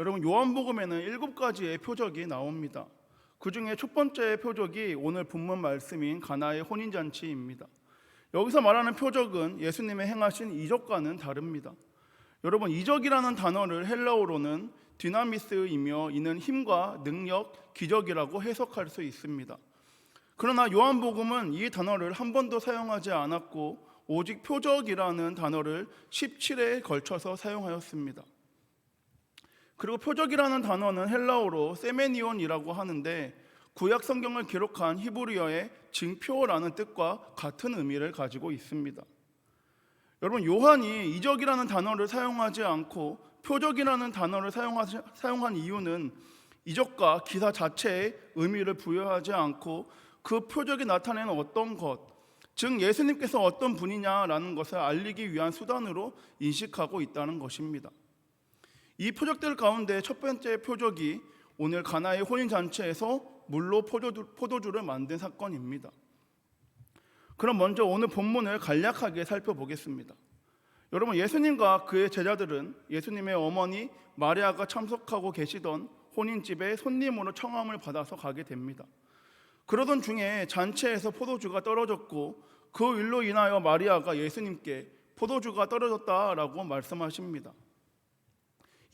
여러분 요한복음에는 일곱 가지의 표적이 나옵니다. 그 중에 첫 번째 표적이 오늘 본문 말씀인 가나의 혼인 잔치입니다. 여기서 말하는 표적은 예수님의 행하신 이적과는 다릅니다. 여러분 이적이라는 단어를 헬라어로는 디나미스이며 이는 힘과 능력, 기적이라고 해석할 수 있습니다. 그러나 요한복음은 이 단어를 한 번도 사용하지 않았고 오직 표적이라는 단어를 17회에 걸쳐서 사용하였습니다. 그리고 표적이라는 단어는 헬라어로 세메니온이라고 하는데 구약 성경을 기록한 히브리어의 증표라는 뜻과 같은 의미를 가지고 있습니다. 여러분 요한이 이적이라는 단어를 사용하지 않고 표적이라는 단어를 사용한 이유는 이적과 기사 자체의 의미를 부여하지 않고 그 표적이 나타내는 어떤 것, 즉 예수님께서 어떤 분이냐라는 것을 알리기 위한 수단으로 인식하고 있다는 것입니다. 이 표적들 가운데 첫 번째 표적이 오늘 가나의 혼인 잔치에서 물로 포도주, 포도주 를 만든 사건입니다. 그럼 먼저 오늘 본문을 간략하게 살펴보겠습니다. 여러분 예수님과 그의 제자들은 예수님의 어머니 마리아가 참석하고 계시던 혼인집에 손님으로 청함을 받아서 가게 됩니다. 그러던 중에 잔치에서 포도주가 떨어졌고 그 일로 인하여 마리아가 예수님께 포도주가 떨어졌다라고 말씀하십니다.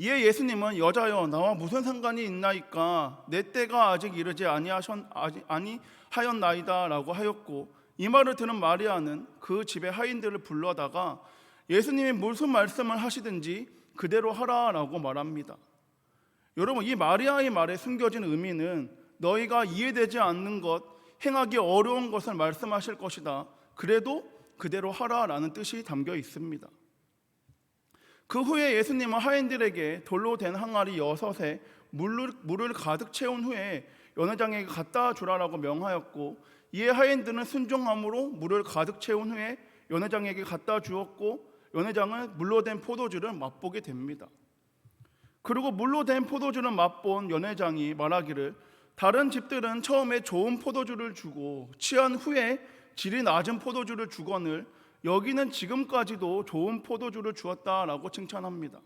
이에 예수님은 여자여 나와 무슨 상관이 있나이까 내 때가 아직 이르지 아니하셨 아니 하였나이다라고 하였고 이 말을 들은 마리아는 그 집의 하인들을 불러다가 예수님이 무슨 말씀을 하시든지 그대로 하라라고 말합니다. 여러분 이 마리아의 말에 숨겨진 의미는 너희가 이해되지 않는 것, 행하기 어려운 것을 말씀하실 것이다. 그래도 그대로 하라라는 뜻이 담겨 있습니다. 그 후에 예수님은 하인들에게 돌로 된 항아리 여섯에 물을, 물을 가득 채운 후에 연회장에게 갖다 주라라고 명하였고 이에 하인들은 순종함으로 물을 가득 채운 후에 연회장에게 갖다 주었고 연회장은 물로 된 포도주를 맛보게 됩니다. 그리고 물로 된 포도주를 맛본 연회장이 말하기를 다른 집들은 처음에 좋은 포도주를 주고 취한 후에 질이 낮은 포도주를 주거늘 여기는 지금까지도 좋은 포도주를 주었다라고 칭찬합니다.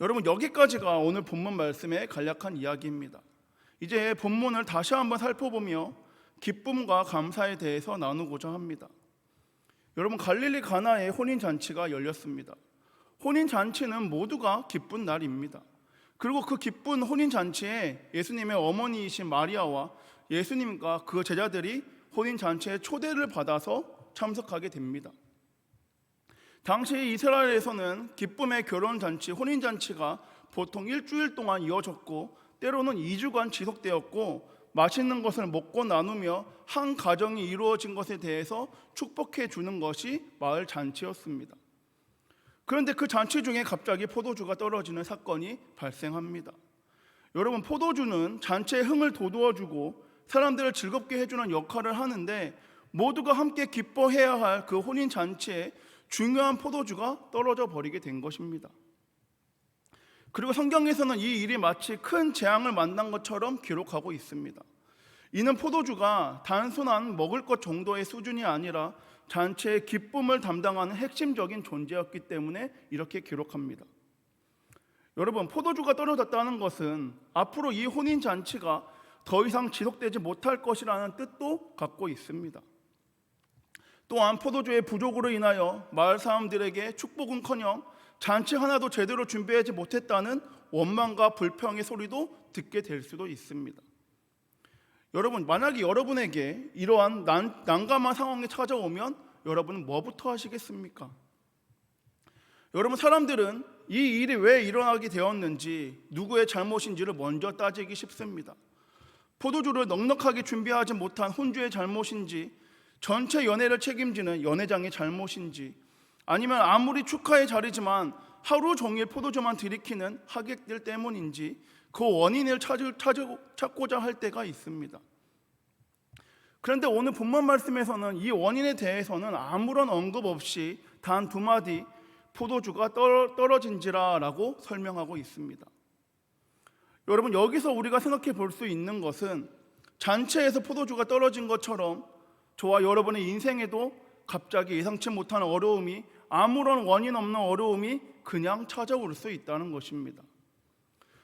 여러분 여기까지가 오늘 본문 말씀의 간략한 이야기입니다. 이제 본문을 다시 한번 살펴보며 기쁨과 감사에 대해서 나누고자 합니다. 여러분 갈릴리 가나의 혼인 잔치가 열렸습니다. 혼인 잔치는 모두가 기쁜 날입니다. 그리고 그 기쁜 혼인 잔치에 예수님의 어머니이신 마리아와 예수님과 그 제자들이 혼인 잔치에 초대를 받아서 참석하게 됩니다. 당시 이스라엘에서는 기쁨의 결혼 잔치, 혼인 잔치가 보통 일주일 동안 이어졌고 때로는 2주간 지속되었고 맛있는 것을 먹고 나누며 한 가정이 이루어진 것에 대해서 축복해 주는 것이 마을 잔치였습니다. 그런데 그 잔치 중에 갑자기 포도주가 떨어지는 사건이 발생합니다. 여러분 포도주는 잔치의 흥을 돋우어주고 사람들을 즐겁게 해주는 역할을 하는데 모두가 함께 기뻐해야 할 그 혼인 잔치에 중요한 포도주가 떨어져 버리게 된 것입니다. 그리고 성경에서는 이 일이 마치 큰 재앙을 만난 것처럼 기록하고 있습니다. 이는 포도주가 단순한 먹을 것 정도의 수준이 아니라 잔치의 기쁨을 담당하는 핵심적인 존재였기 때문에 이렇게 기록합니다. 여러분, 포도주가 떨어졌다는 것은 앞으로 이 혼인 잔치가 더 이상 지속되지 못할 것이라는 뜻도 갖고 있습니다. 또한 포도주의 부족으로 인하여 마을 사람들에게 축복은커녕 잔치 하나도 제대로 준비하지 못했다는 원망과 불평의 소리도 듣게 될 수도 있습니다. 여러분, 만약에 여러분에게 이러한 난, 난감한 상황이 찾아오면 여러분은 뭐부터 하시겠습니까? 여러분, 사람들은 이 일이 왜 일어나게 되었는지 누구의 잘못인지를 먼저 따지기 쉽습니다. 포도주를 넉넉하게 준비하지 못한 혼주의 잘못인지 전체 연회를 책임지는 연회장의 잘못인지 아니면 아무리 축하의 자리지만 하루 종일 포도주만 들이키는 하객들 때문인지 그 원인을 찾을, 찾을, 찾고자 할 때가 있습니다. 그런데 오늘 본문 말씀에서는 이 원인에 대해서는 아무런 언급 없이 단 두 마디 포도주가 떨어진지라 라고 설명하고 있습니다. 여러분 여기서 우리가 생각해 볼 수 있는 것은 잔치에서 포도주가 떨어진 것처럼 저와 여러분의 인생에도 갑자기 예상치 못한 어려움이 아무런 원인 없는 어려움이 그냥 찾아올 수 있다는 것입니다.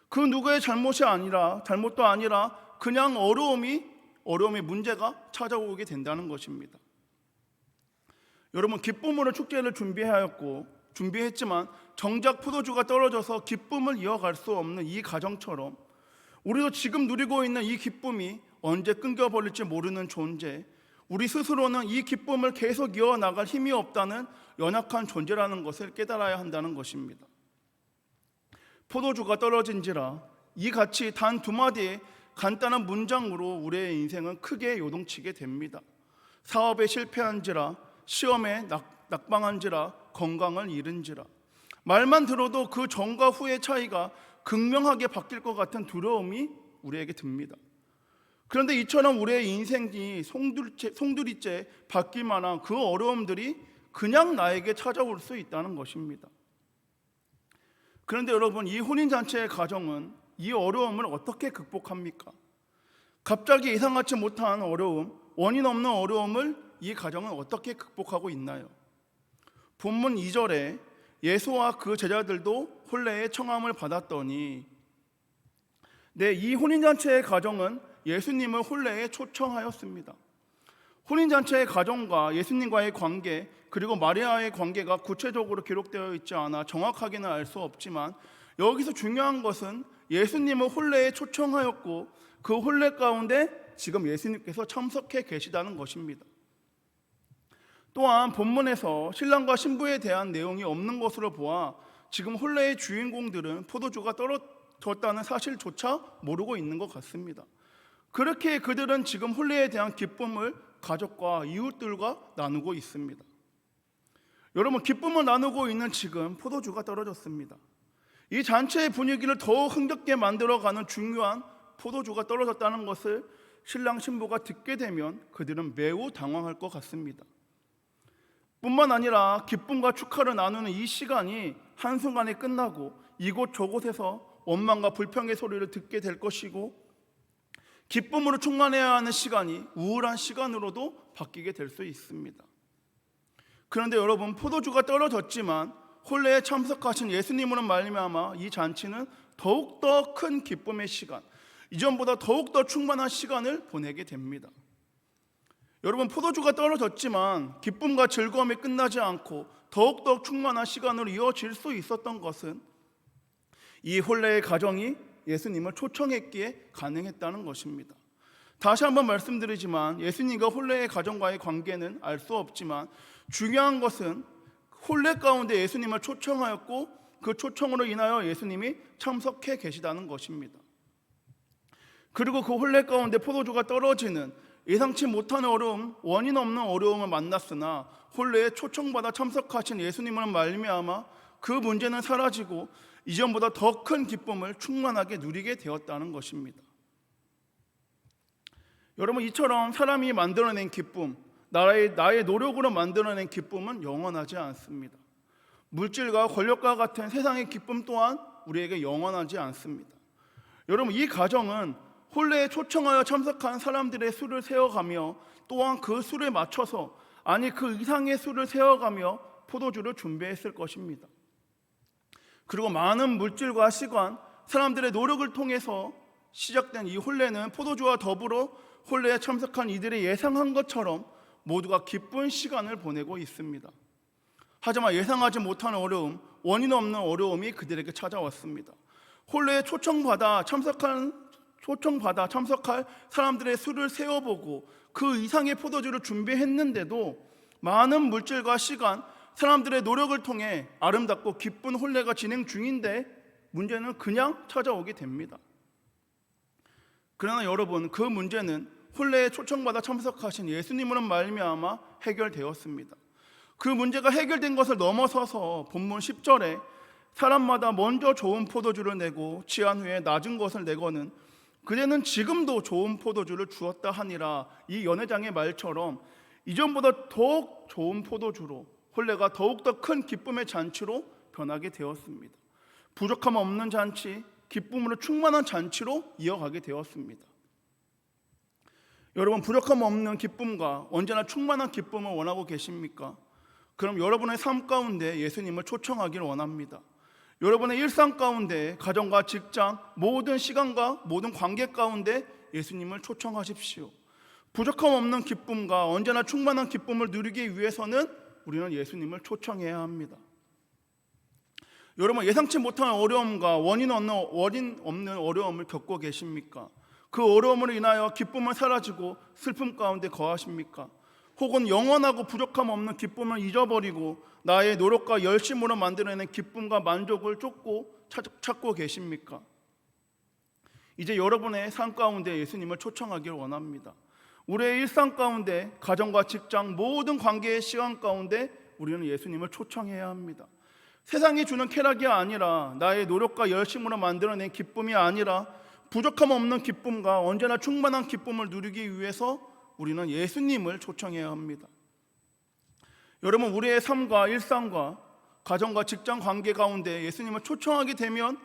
그 누구의 잘못이 아니라 잘못도 아니라 그냥 어려움이 어려움의 문제가 찾아오게 된다는 것입니다. 여러분 기쁨으로 축제를 준비하였고 준비했지만 정작 포도주가 떨어져서 기쁨을 이어갈 수 없는 이 가정처럼 우리도 지금 누리고 있는 이 기쁨이 언제 끊겨 버릴지 모르는 존재 우리 스스로는 이 기쁨을 계속 이어나갈 힘이 없다는 연약한 존재라는 것을 깨달아야 한다는 것입니다. 포도주가 떨어진지라 이 같이 단 두 마디의 간단한 문장으로 우리의 인생은 크게 요동치게 됩니다. 사업에 실패한지라 시험에 낙, 낙방한지라 건강을 잃은지라 말만 들어도 그 전과 후의 차이가 극명하게 바뀔 것 같은 두려움이 우리에게 듭니다. 그런데 이처럼 우리의 인생이 송두리째, 송두리째 바뀔 만한 그 어려움들이 그냥 나에게 찾아올 수 있다는 것입니다. 그런데 여러분 이 혼인잔치의 가정은 이 어려움을 어떻게 극복합니까? 갑자기 예상하지 못한 어려움, 원인 없는 어려움을 이 가정은 어떻게 극복하고 있나요? 본문 2절에 예수와 그 제자들도 혼례의 청함을 받았더니 네, 이 혼인잔치의 가정은 예수님을 혼례에 초청하였습니다. 혼인잔치의 가정과 예수님과의 관계 그리고 마리아의 관계가 구체적으로 기록되어 있지 않아 정확하게는 알 수 없지만 여기서 중요한 것은 예수님을 혼례에 초청하였고 그 혼례 가운데 지금 예수님께서 참석해 계시다는 것입니다. 또한 본문에서 신랑과 신부에 대한 내용이 없는 것으로 보아 지금 혼례의 주인공들은 포도주가 떨어졌다는 사실조차 모르고 있는 것 같습니다. 그렇게 그들은 지금 혼례에 대한 기쁨을 가족과 이웃들과 나누고 있습니다. 여러분 기쁨을 나누고 있는 지금 포도주가 떨어졌습니다. 이 잔치의 분위기를 더욱 흥겹게 만들어가는 중요한 포도주가 떨어졌다는 것을 신랑 신부가 듣게 되면 그들은 매우 당황할 것 같습니다. 뿐만 아니라 기쁨과 축하를 나누는 이 시간이 한순간에 끝나고 이곳 저곳에서 원망과 불평의 소리를 듣게 될 것이고 기쁨으로 충만해야 하는 시간이 우울한 시간으로도 바뀌게 될 수 있습니다. 그런데 여러분 포도주가 떨어졌지만 혼례에 참석하신 예수님으로 말미암아 이 잔치는 더욱 더 큰 기쁨의 시간, 이전보다 더욱 더 충만한 시간을 보내게 됩니다. 여러분 포도주가 떨어졌지만 기쁨과 즐거움이 끝나지 않고 더욱 더 충만한 시간으로 이어질 수 있었던 것은 이 혼례의 가정이 예수님을 초청했기에 가능했다는 것입니다. 다시 한번 말씀드리지만 예수님과 혼례의 가정과의 관계는 알 수 없지만 중요한 것은 혼례 가운데 예수님을 초청하였고 그 초청으로 인하여 예수님이 참석해 계시다는 것입니다. 그리고 그 혼례 가운데 포도주가 떨어지는 예상치 못한 어려움, 원인 없는 어려움을 만났으나 혼례에 초청받아 참석하신 예수님을 말미암아 그 문제는 사라지고 이전보다 더 큰 기쁨을 충만하게 누리게 되었다는 것입니다. 여러분 이처럼 사람이 만들어낸 기쁨, 나의 나의 노력으로 만들어낸 기쁨은 영원하지 않습니다. 물질과 권력과 같은 세상의 기쁨 또한 우리에게 영원하지 않습니다. 여러분 이 가정은 혼례에 초청하여 참석한 사람들의 수를 세어가며 또한 그 수를 맞춰서 아니 그 이상의 수를 세어가며 포도주를 준비했을 것입니다. 그리고 많은 물질과 시간, 사람들의 노력을 통해서 시작된 이 혼례는 포도주와 더불어 혼례에 참석한 이들이 예상한 것처럼 모두가 기쁜 시간을 보내고 있습니다. 하지만 예상하지 못한 어려움, 원인 없는 어려움이 그들에게 찾아왔습니다. 혼례에 초청받아 참석한 초청받아 참석할 사람들의 수를 세어보고 그 이상의 포도주를 준비했는데도 많은 물질과 시간, 사람들의 노력을 통해 아름답고 기쁜 혼례가 진행 중인데 문제는 그냥 찾아오게 됩니다. 그러나 여러분 그 문제는 혼례에 초청받아 참석하신 예수님으로 말미암아 해결되었습니다. 그 문제가 해결된 것을 넘어서서 본문 10절에 사람마다 먼저 좋은 포도주를 내고 취한 후에 낮은 것을 내거는 그대는 지금도 좋은 포도주를 주었다 하니라 이 연회장의 말처럼 이전보다 더욱 좋은 포도주로 혼례가 더욱더 큰 기쁨의 잔치로 변하게 되었습니다. 부족함 없는 잔치, 기쁨으로 충만한 잔치로 이어가게 되었습니다. 여러분 부족함 없는 기쁨과 언제나 충만한 기쁨을 원하고 계십니까? 그럼 여러분의 삶 가운데 예수님을 초청하기를 원합니다. 여러분의 일상 가운데 가정과 직장 모든 시간과 모든 관계 가운데 예수님을 초청하십시오. 부족함 없는 기쁨과 언제나 충만한 기쁨을 누리기 위해서는 우리는 예수님을 초청해야 합니다. 여러분 예상치 못한 어려움과 원인 없는 원인 없는 어려움을 겪고 계십니까? 그 어려움으로 인하여 기쁨은 사라지고 슬픔 가운데 거하십니까? 혹은 영원하고 부족함 없는 기쁨을 잊어버리고 나의 노력과 열심으로 만들어낸 기쁨과 만족을 쫓고 찾- 찾고 계십니까? 이제 여러분의 삶 가운데 예수님을 초청하기를 원합니다. 우리의 일상 가운데 가정과 직장 모든 관계의 시간 가운데 우리는 예수님을 초청해야 합니다. 세상이 주는 쾌락이 아니라 나의 노력과 열심으로 만들어낸 기쁨이 아니라 부족함 없는 기쁨과 언제나 충만한 기쁨을 누리기 위해서 우리는 예수님을 초청해야 합니다. 여러분 우리의 삶과 일상과 가정과 직장 관계 가운데 예수님을 초청하게 되면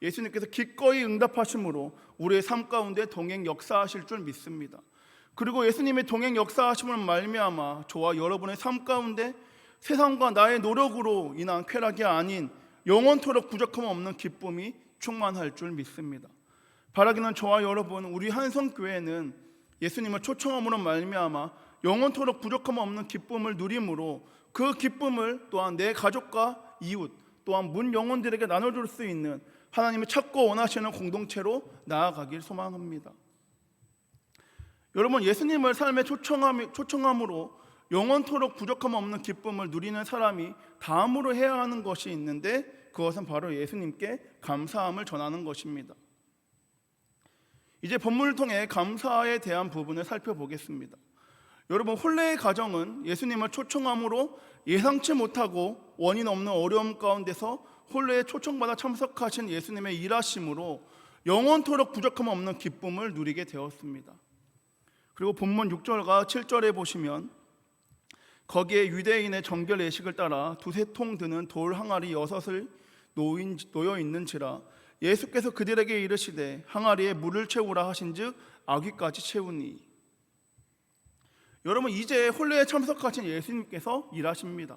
예수님께서 기꺼이 응답하심으로 우리의 삶 가운데 동행 역사하실 줄 믿습니다. 그리고 예수님의 동행 역사하심을 말미암아 저와 여러분의 삶 가운데 세상과 나의 노력으로 인한 쾌락이 아닌 영원토록 부족함 없는 기쁨이 충만할 줄 믿습니다. 바라기는 저와 여러분 우리 한성교회는 예수님을 초청함으로 말미암아 영원토록 부족함 없는 기쁨을 누림으로 그 기쁨을 또한 내 가족과 이웃 또한 문 영혼들에게 나눠줄 수 있는 하나님이 찾고 원하시는 공동체로 나아가길 소망합니다. 여러분 예수님을 삶에 초청함, 초청함으로 영원토록 부족함 없는 기쁨을 누리는 사람이 다음으로 해야 하는 것이 있는데 그것은 바로 예수님께 감사함을 전하는 것입니다. 이제 본문을 통해 감사에 대한 부분을 살펴보겠습니다. 여러분 혼례의 가정은 예수님을 초청함으로 예상치 못하고 원인 없는 어려움 가운데서 혼례에 초청받아 참석하신 예수님의 일하심으로 영원토록 부족함 없는 기쁨을 누리게 되었습니다. 그리고 본문 6절과 7절에 보시면 거기에 유대인의 정결 예식을 따라 두세 통 드는 돌 항아리 여섯을 놓인, 놓여 있는지라 예수께서 그들에게 이르시되 항아리에 물을 채우라 하신즉 아귀까지 채우니 여러분 이제 혼례에 참석하신 예수님께서 일하십니다.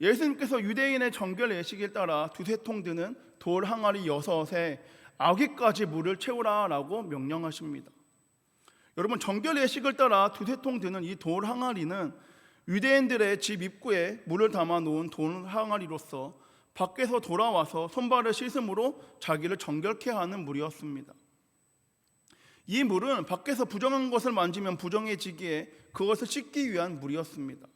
예수님께서 유대인의 정결 예식을 따라 두세 통 드는 돌 항아리 여섯에 아귀까지 물을 채우라라고 명령하십니다. 여러분 정결 예식을 따라 두세 통 드는 이 돌 항아리는 유대인들의 집 입구에 물을 담아 놓은 돌 항아리로서 밖에서 돌아와서 손발을 씻음으로 자기를 정결케 하는 물이었습니다. 이 물은 밖에서 부정한 것을 만지면 부정해지기에 그것을 씻기 위한 물이었습니다.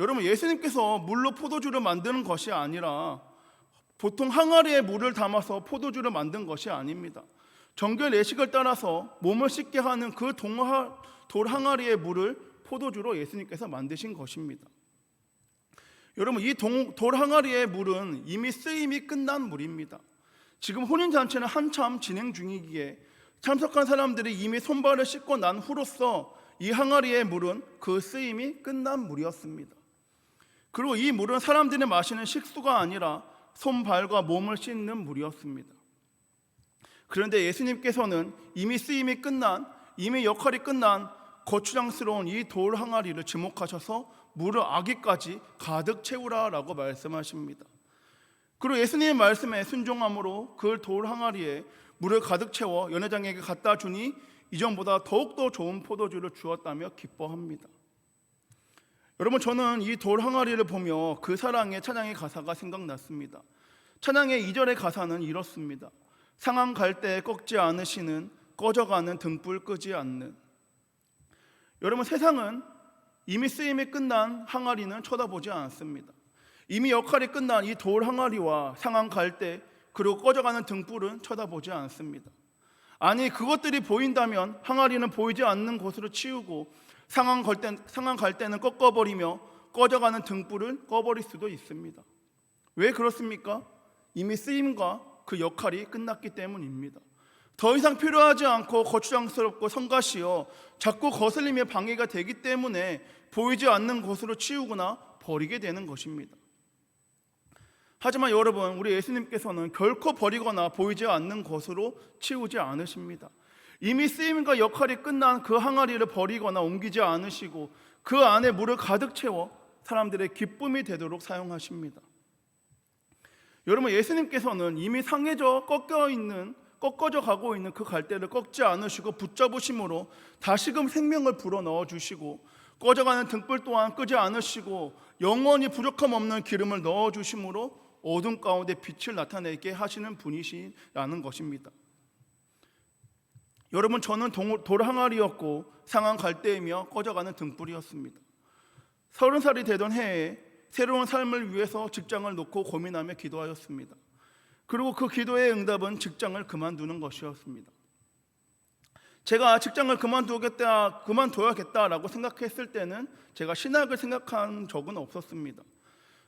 여러분 예수님께서 물로 포도주를 만드는 것이 아니라 보통 항아리에 물을 담아서 포도주를 만든 것이 아닙니다. 정결 예식을 따라서 몸을 씻게 하는 그 동하, 돌 항아리의 물을 포도주로 예수님께서 만드신 것입니다. 여러분 이 동, 돌 항아리의 물은 이미 쓰임이 끝난 물입니다. 지금 혼인 잔치는 한참 진행 중이기에 참석한 사람들이 이미 손발을 씻고 난 후로서 이 항아리의 물은 그 쓰임이 끝난 물이었습니다. 그리고 이 물은 사람들이 마시는 식수가 아니라 손발과 몸을 씻는 물이었습니다. 그런데 예수님께서는 이미 쓰임이 끝난 이미 역할이 끝난 거추장스러운 이 돌 항아리를 지목하셔서 물을 아기까지 가득 채우라라고 말씀하십니다. 그리고 예수님의 말씀에 순종함으로 그 돌 항아리에 물을 가득 채워 연회장에게 갖다 주니 이전보다 더욱더 좋은 포도주를 주었다며 기뻐합니다. 여러분 저는 이 돌 항아리를 보며 그 사랑의 찬양의 가사가 생각났습니다. 찬양의 2절의 가사는 이렇습니다. 상한 갈때 꺾지 않으시는 꺼져가는 등불 끄지 않는 여러분 세상은 이미 쓰임이 끝난 항아리는 쳐다보지 않습니다. 이미 역할이 끝난 이 돌 항아리와 상한 갈대 그리고 꺼져가는 등불은 쳐다보지 않습니다. 아니 그것들이 보인다면 항아리는 보이지 않는 곳으로 치우고 상한 갈대 상한 갈대는 꺾어버리며 꺼져가는 등불을 꺼버릴 수도 있습니다. 왜 그렇습니까? 이미 쓰임과 그 역할이 끝났기 때문입니다. 더 이상 필요하지 않고 거추장스럽고 성가시어 자꾸 거슬림에 방해가 되기 때문에 보이지 않는 곳으로 치우거나 버리게 되는 것입니다. 하지만 여러분, 우리 예수님께서는 결코 버리거나 보이지 않는 것으로 치우지 않으십니다. 이미 쓰임과 역할이 끝난 그 항아리를 버리거나 옮기지 않으시고 그 안에 물을 가득 채워 사람들의 기쁨이 되도록 사용하십니다. 여러분 예수님께서는 이미 상해져 꺾여 있는 꺾어져 가고 있는 그 갈대를 꺾지 않으시고 붙잡으심으로 다시금 생명을 불어 넣어 주시고 꺼져가는 등불 또한 끄지 않으시고 영원히 부족함 없는 기름을 넣어 주심으로 어둠 가운데 빛을 나타내게 하시는 분이시라는 것입니다. 여러분 저는 동- 돌 항아리였고 상한 갈대이며 꺼져가는 등불이었습니다. 서른 살이 되던 해에 새로운 삶을 위해서 직장을 놓고 고민하며 기도하였습니다. 그리고 그 기도의 응답은 직장을 그만두는 것이었습니다. 제가 직장을 그만두겠다, 그만둬야겠다라고 생각했을 때는 제가 신학을 생각한 적은 없었습니다.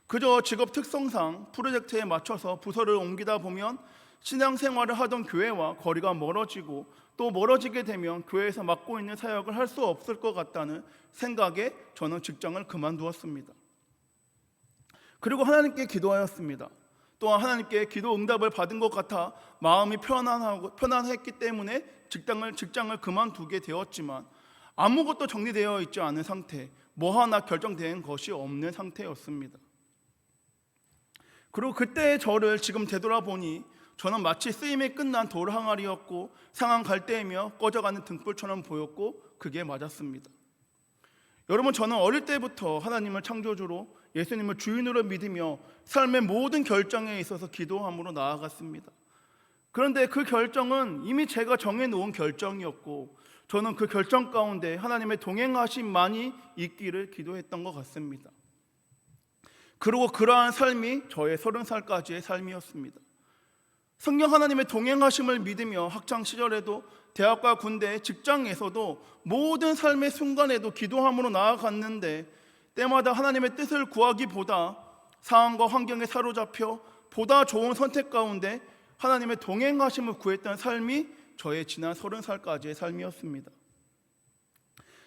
그저 직업 특성상 프로젝트에 맞춰서 부서를 옮기다 보면 신앙 생활을 하던 교회와 거리가 멀어지고 또 멀어지게 되면 교회에서 맡고 있는 사역을 할 수 없을 것 같다는 생각에 저는 직장을 그만두었습니다. 그리고 하나님께 기도하였습니다. 또한 하나님께 기도 응답을 받은 것 같아 마음이 편안하고 편안했기 때문에 직장을 직장을 그만두게 되었지만 아무것도 정리되어 있지 않은 상태, 뭐 하나 결정된 것이 없는 상태였습니다. 그리고 그때의 저를 지금 되돌아보니 저는 마치 쓰임이 끝난 돌 항아리였고 상한 갈대이며 꺼져가는 등불처럼 보였고 그게 맞았습니다. 여러분 저는 어릴 때부터 하나님을 창조주로 예수님을 주인으로 믿으며 삶의 모든 결정에 있어서 기도함으로 나아갔습니다. 그런데 그 결정은 이미 제가 정해놓은 결정이었고 저는 그 결정 가운데 하나님의 동행하심만이 있기를 기도했던 것 같습니다. 그리고 그러한 삶이 저의 서른 살까지의 삶이었습니다. 성령 하나님의 동행하심을 믿으며 학창 시절에도 대학과 군대, 직장에서도 모든 삶의 순간에도 기도함으로 나아갔는데 때마다 하나님의 뜻을 구하기보다 상황과 환경에 사로잡혀 보다 좋은 선택 가운데 하나님의 동행하심을 구했던 삶이 저의 지난 서른 살까지의 삶이었습니다.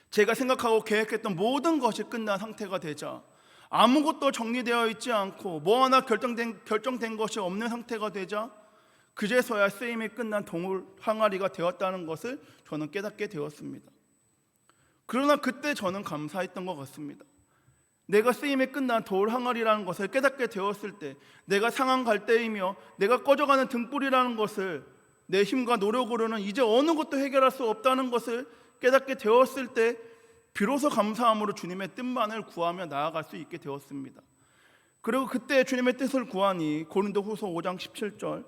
제가 생각하고 계획했던 모든 것이 끝난 상태가 되자 아무것도 정리되어 있지 않고 뭐 하나 결정된 결정된 것이 없는 상태가 되자 그제서야 쓰임이 끝난 동물 항아리가 되었다는 것을 저는 깨닫게 되었습니다. 그러나 그때 저는 감사했던 것 같습니다. 내가 쓰임이 끝난 돌 항아리라는 것을 깨닫게 되었을 때, 내가 상한 갈대이며 내가 꺼져가는 등불이라는 것을 내 힘과 노력으로는 이제 어느 것도 해결할 수 없다는 것을 깨닫게 되었을 때, 비로소 감사함으로 주님의 뜻만을 구하며 나아갈 수 있게 되었습니다. 그리고 그때 주님의 뜻을 구하니 고린도후서 5장 17절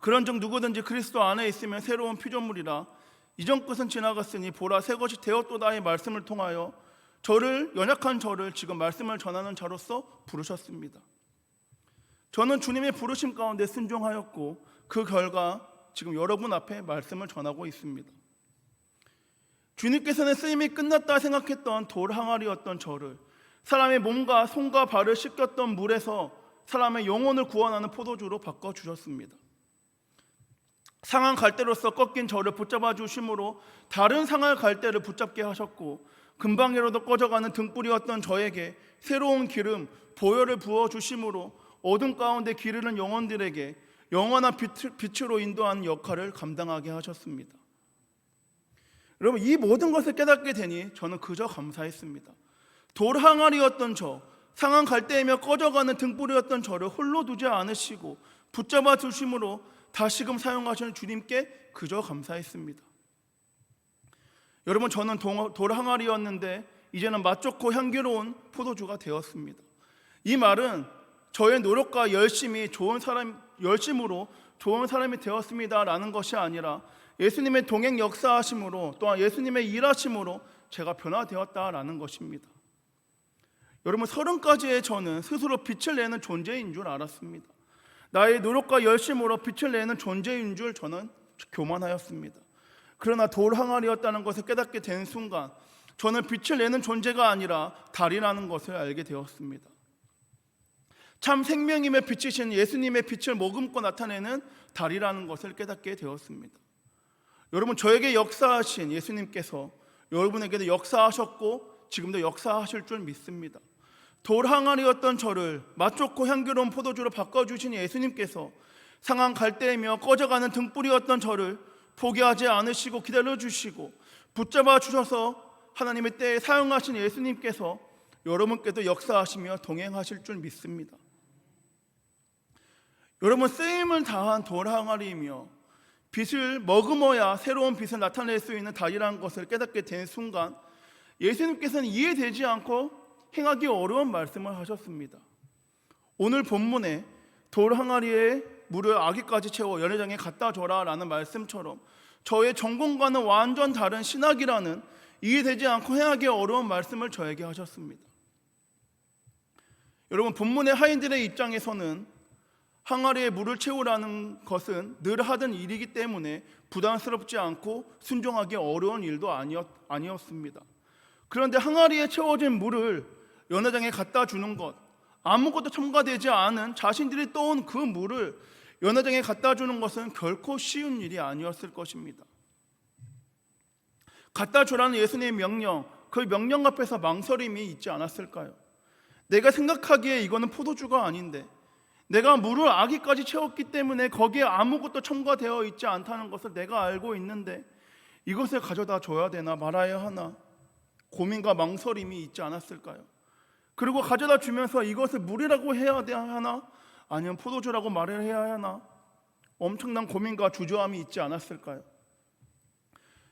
그런즉 누구든지 그리스도 안에 있으면 새로운 피조물이라 이전 것은 지나갔으니 보라 새 것이 되었도다의 말씀을 통하여 저를 연약한 저를 지금 말씀을 전하는 자로서 부르셨습니다. 저는 주님의 부르심 가운데 순종하였고 그 결과 지금 여러분 앞에 말씀을 전하고 있습니다. 주님께서는 쓰임이 끝났다 생각했던 돌 항아리였던 저를 사람의 몸과 손과 발을 씻겼던 물에서 사람의 영혼을 구원하는 포도주로 바꿔 주셨습니다. 상한 갈대로서 꺾인 저를 붙잡아 주심으로 다른 상할 갈대를 붙잡게 하셨고 금방이라도 꺼져가는 등불이었던 저에게 새로운 기름 보혈을 부어 주심으로 어둠 가운데 기르는 영혼들에게 영원한 빛 으로 인도하는 역할을 감당하게 하셨습니다. 여러분 이 모든 것을 깨닫게 되니 저는 그저 감사했습니다. 돌 항아리였던 저, 상한 갈대이며 꺼져가는 등불이었던 저를 홀로 두지 않으시고 붙잡아 주심으로 다시금 사용하시는 주님께 그저 감사했습니다. 여러분 저는 돌 항아리였는데 이제는 맛 좋고 향기로운 포도주가 되었습니다. 이 말은 저의 노력과 열심이 좋은 사람 열심으로 좋은 사람이 되었습니다라는 것이 아니라 예수님의 동행 역사하심으로 또한 예수님의 일하심으로 제가 변화되었다라는 것입니다. 여러분 서른까지의 저는 스스로 빛을 내는 존재인 줄 알았습니다. 나의 노력과 열심으로 빛을 내는 존재인 줄 저는 교만하였습니다. 그러나 돌 항아리였다는 것을 깨닫게 된 순간 저는 빛을 내는 존재가 아니라 달이라는 것을 알게 되었습니다. 참 생명임의 빛이신 예수님의 빛을 머금고 나타내는 달이라는 것을 깨닫게 되었습니다. 여러분 저에게 역사하신 예수님께서 여러분에게도 역사하셨고 지금도 역사하실 줄 믿습니다. 돌 항아리였던 저를 맛 좋고 향기로운 포도주로 바꿔주신 예수님께서 상한 갈대이며 꺼져가는 등불이었던 저를 포기하지 않으시고 기다려 주시고 붙잡아 주셔서 하나님의 때에 사용하신 예수님께서 여러분께도 역사하시며 동행하실 줄 믿습니다. 여러분 쓰임을 다한 돌 항아리이며 빛을 머금어야 새로운 빛을 나타낼 수 있는 달이라는 것을 깨닫게 된 순간 예수님께서는 이해되지 않고 행하기 어려운 말씀을 하셨습니다. 오늘 본문에 돌 항아리에 물을 아기까지 채워 연회장에 갖다 줘라라는 말씀처럼 저의 전공과는 완전 다른 신학이라는 이해되지 않고 행하기 어려운 말씀을 저에게 하셨습니다. 여러분 본문의 하인들의 입장에서는 항아리에 물을 채우라는 것은 늘 하던 일이기 때문에 부담스럽지 않고 순종하기 어려운 일도 아니었, 아니었습니다. 그런데 항아리에 채워진 물을 연회장에 갖다 주는 것, 아무것도 첨가되지 않은 자신들이 떠온 그 물을 연회장에 갖다 주는 것은 결코 쉬운 일이 아니었을 것입니다. 갖다 주라는 예수님의 명령, 그 명령 앞에서 망설임이 있지 않았을까요? 내가 생각하기에 이거는 포도주가 아닌데 내가 물을 아기까지 채웠기 때문에 거기에 아무것도 첨가되어 있지 않다는 것을 내가 알고 있는데 이것을 가져다 줘야 되나 말아야 하나 고민과 망설임이 있지 않았을까요? 그리고 가져다 주면서 이것을 물이라고 해야 하나 아니면 포도주라고 말을 해야 하나 엄청난 고민과 주저함이 있지 않았을까요?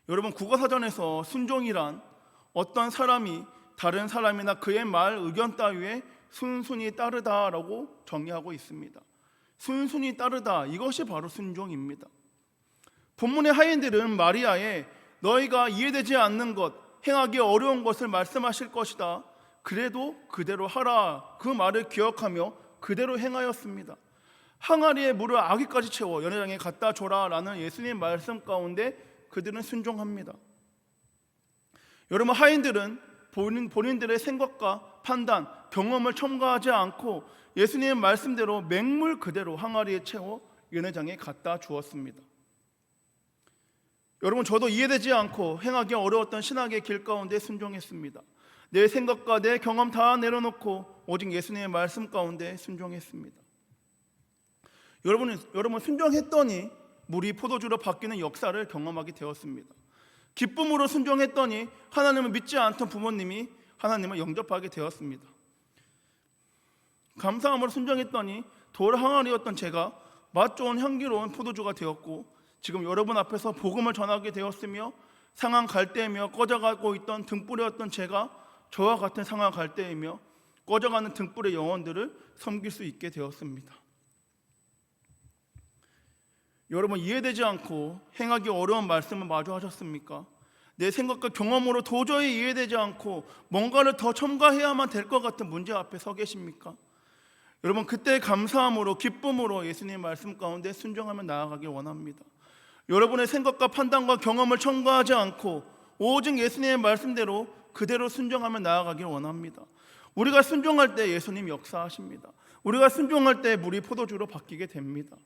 여러분 국어사전에서 순종이란 어떤 사람이 다른 사람이나 그의 말 의견 따위에 순순히 따르다라고 정의하고 있습니다. 순순히 따르다 이것이 바로 순종입니다. 본문의 하인들은 마리아의 너희가 이해되지 않는 것, 행하기 어려운 것을 말씀하실 것이다. 그래도 그대로 하라. 그 말을 기억하며 그대로 행하였습니다. 항아리에 물을 아기까지 채워 연회장에 갖다 줘라라는 예수님 말씀 가운데 그들은 순종합니다. 여러분 하인들은 본인, 본인들의 생각과 판단, 경험을 첨가하지 않고 예수님의 말씀대로 맹물 그대로 항아리에 채워 연회장에 갖다 주었습니다. 여러분 저도 이해되지 않고 행하기 어려웠던 신학의 길 가운데 순종했습니다. 내 생각과 내 경험 다 내려놓고 오직 예수님의 말씀 가운데 순종했습니다. 여러분 여러분 순종했더니 물이 포도주로 바뀌는 역사를 경험하게 되었습니다. 기쁨으로 순종했더니 하나님을 믿지 않던 부모님이 하나님을 영접하게 되었습니다. 감사함으로 순종했더니 돌 항아리였던 제가 맛 좋은 향기로운 포도주가 되었고 지금 여러분 앞에서 복음을 전하게 되었으며 상한 갈대이며 꺼져가고 있던 등불이었던 제가 저와 같은 상한 갈대이며 꺼져가는 등불의 영혼들을 섬길 수 있게 되었습니다. 여러분 이해되지 않고 행하기 어려운 말씀을 마주 하셨습니까? 내 생각과 경험으로 도저히 이해되지 않고 뭔가를 더 첨가해야만 될 것 같은 문제 앞에 서 계십니까? 여러분 그때 감사함으로 기쁨으로 예수님 말씀 가운데 순종하며 나아가길 원합니다. 여러분의 생각과 판단과 경험을 첨가하지 않고 오직 예수님의 말씀대로 그대로 순종하며 나아가길 원합니다. 우리가 순종할 때 예수님 역사하십니다. 우리가 순종할 때 물이 포도주로 바뀌게 됩니다.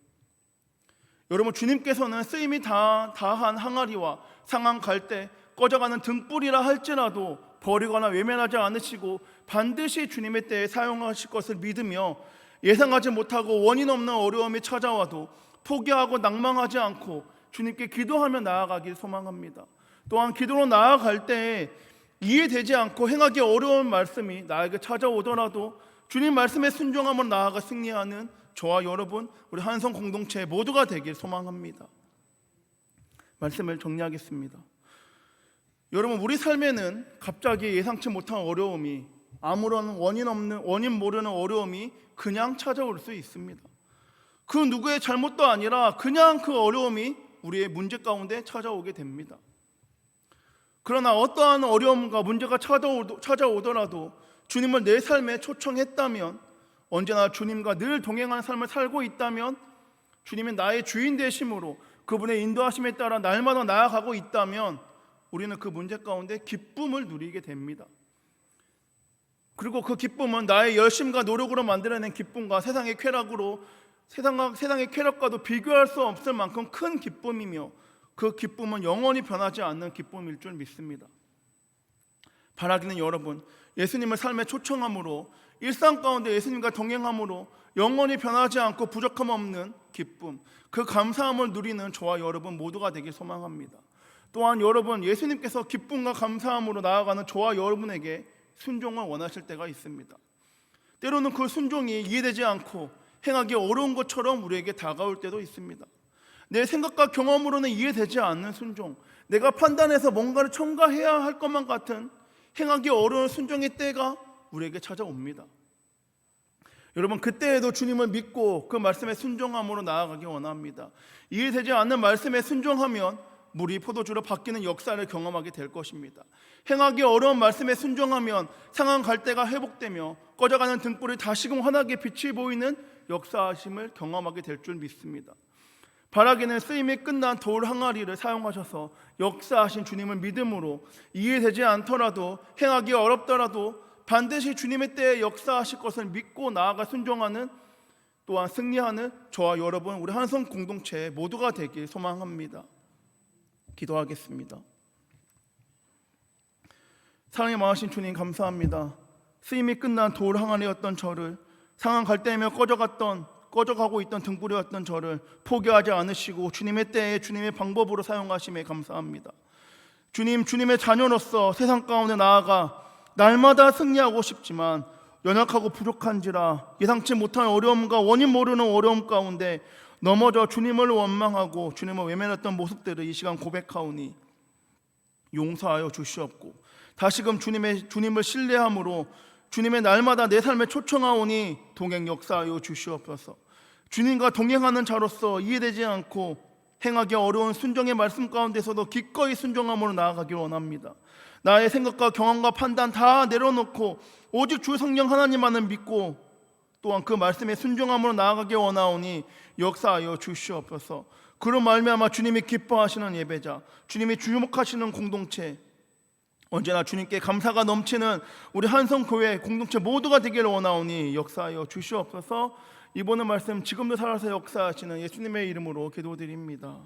여러분 주님께서는 쓰임이 다 다한 항아리와 상한 갈대 꺼져가는 등불이라 할지라도 버리거나 외면하지 않으시고 반드시 주님의 때에 사용하실 것을 믿으며 예상하지 못하고 원인 없는 어려움이 찾아와도 포기하고 낭망하지 않고 주님께 기도하며 나아가길 소망합니다. 또한 기도로 나아갈 때 이해되지 않고 행하기 어려운 말씀이 나에게 찾아오더라도 주님 말씀에 순종함으로 나아가 승리하는 저와 여러분 우리 한성 공동체 모두가 되길 소망합니다. 말씀을 정리하겠습니다. 여러분 우리 삶에는 갑자기 예상치 못한 어려움이 아무런 원인 없는 원인 모르는 어려움이 그냥 찾아올 수 있습니다. 그 누구의 잘못도 아니라 그냥 그 어려움이 우리의 문제 가운데 찾아오게 됩니다. 그러나 어떠한 어려움과 문제가 찾아오더라도 주님을 내 삶에 초청했다면 언제나 주님과 늘 동행하는 삶을 살고 있다면 주님이 나의 주인 되심으로 그분의 인도하심에 따라 날마다 나아가고 있다면 우리는 그 문제 가운데 기쁨을 누리게 됩니다. 그리고 그 기쁨은 나의 열심과 노력으로 만들어낸 기쁨과 세상의 쾌락으로 세상, 세상의 쾌락과도 비교할 수 없을 만큼 큰 기쁨이며 그 기쁨은 영원히 변하지 않는 기쁨일 줄 믿습니다. 바라기는 여러분, 예수님을 삶에 초청함으로 일상 가운데 예수님과 동행함으로 영원히 변하지 않고 부족함 없는 기쁨, 그 감사함을 누리는 저와 여러분 모두가 되길 소망합니다. 또한 여러분 예수님께서 기쁨과 감사함으로 나아가는 저와 여러분에게 순종을 원하실 때가 있습니다. 때로는 그 순종이 이해되지 않고 행하기 어려운 것처럼 우리에게 다가올 때도 있습니다. 내 생각과 경험으로는 이해되지 않는 순종, 내가 판단해서 뭔가를 첨가해야 할 것만 같은 행하기 어려운 순종의 때가 우리에게 찾아옵니다. 여러분 그때에도 주님을 믿고 그 말씀에 순종함으로 나아가기 원합니다. 이해되지 않는 말씀에 순종하면 물이 포도주로 바뀌는 역사를 경험하게 될 것입니다. 행하기 어려운 말씀에 순종하면 상한 갈대가 회복되며 꺼져가는 등불이 다시금 환하게 빛이 보이는 역사하심을 경험하게 될 줄 믿습니다. 바라기는 쓰임이 끝난 돌 항아리를 사용하셔서 역사하신 주님을 믿음으로 이해되지 않더라도 행하기 어렵더라도 반드시 주님의 때에 역사하실 것을 믿고 나아가 순종하는 또한 승리하는 저와 여러분 우리 한성 공동체 모두가 되길 소망합니다. 기도하겠습니다. 사랑이 많으신 주님 감사합니다. 쓰임이 끝난 돌 항아리였던 저를 상한 갈대이며 꺼져갔던 꺼져가고 있던 등불이었던 저를 포기하지 않으시고 주님의 때에 주님의 방법으로 사용하심에 감사합니다. 주님 주님의 자녀로서 세상 가운데 나아가 날마다 승리하고 싶지만 연약하고 부족한지라 예상치 못한 어려움과 원인 모르는 어려움 가운데 넘어져 주님을 원망하고 주님을 외면했던 모습들을 이 시간 고백하오니 용서하여 주시옵고 다시금 주님의 주님을 신뢰함으로 주님의 날마다 내 삶에 초청하오니 동행 역사하여 주시옵소서. 주님과 동행하는 자로서 이해되지 않고 행하기 어려운 순종의 말씀 가운데서도 기꺼이 순종함으로 나아가기 원합니다. 나의 생각과 경험과 판단 다 내려놓고 오직 주 성령 하나님만을 믿고 또한 그 말씀에 순종함으로 나아가기 원하오니 역사하여 주시옵소서. 그런 말미암아 주님이 기뻐하시는 예배자, 주님이 주목하시는 공동체, 언제나 주님께 감사가 넘치는 우리 한성교회 공동체 모두가 되기를 원하오니 역사하여 주시옵소서. 이번의 말씀 지금도 살아서 역사하시는 예수님의 이름으로 기도드립니다.